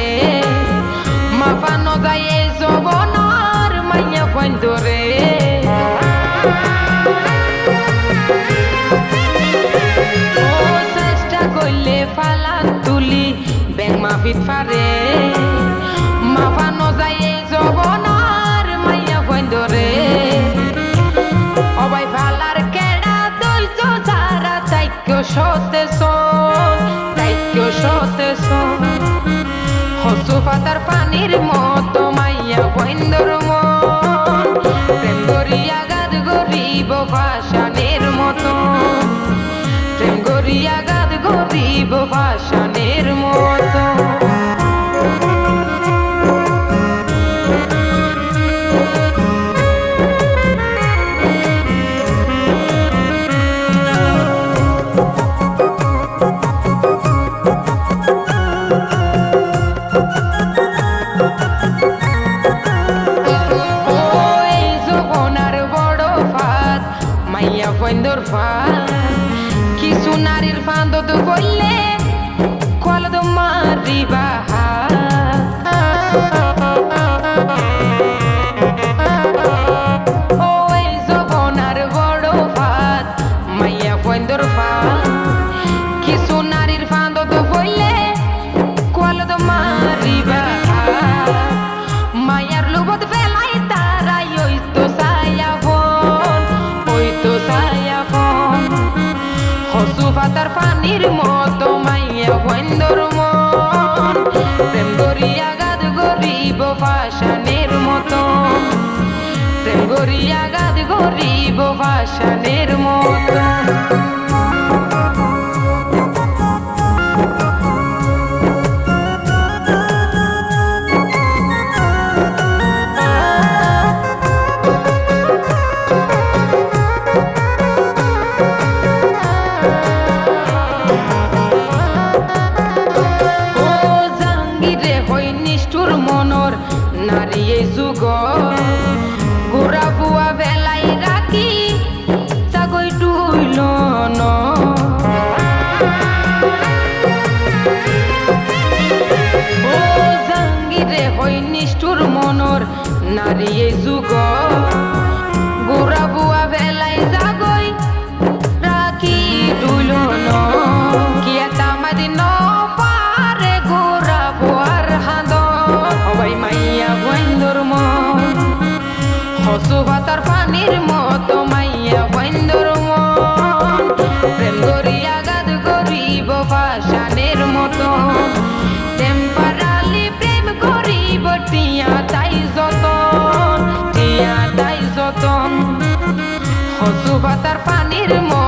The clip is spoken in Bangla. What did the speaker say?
ফারে মাফানো যায় এই জবনার মাইয়া বন্ধরে ও চেষ্টা করলে ফালা তুলি ব্যাং মাফিত ফারে মাফানো যায় এই মাইয়া বন্ধরে অবাই ফালার কেডা দৈজ সারা তাইক্য সতে সন তাইক্য সতে সন গরিব কিছু নারীর ফাঁদত বললে কলদ মারিবা এই জবনার বড় ফাঁদ মাইয়া বন্দর ফাঁদ হসু পাতার পানির মতো মাইয়া বন্দর মন। প্রেম করিয়া গাদ গরিব ফাশানের মতো প্রেম করিয়া গাদ গরিব ফাশানের মতো নিষ্ঠুর মনৰ নারী এই যুগ। গোড়া বুয়া বেলাই রাখি চাগই টুইল ন। ও জাঙ্গিরে হই নিষ্ঠুর মনর নারী এই যুগ। যতন হসু পানির মতো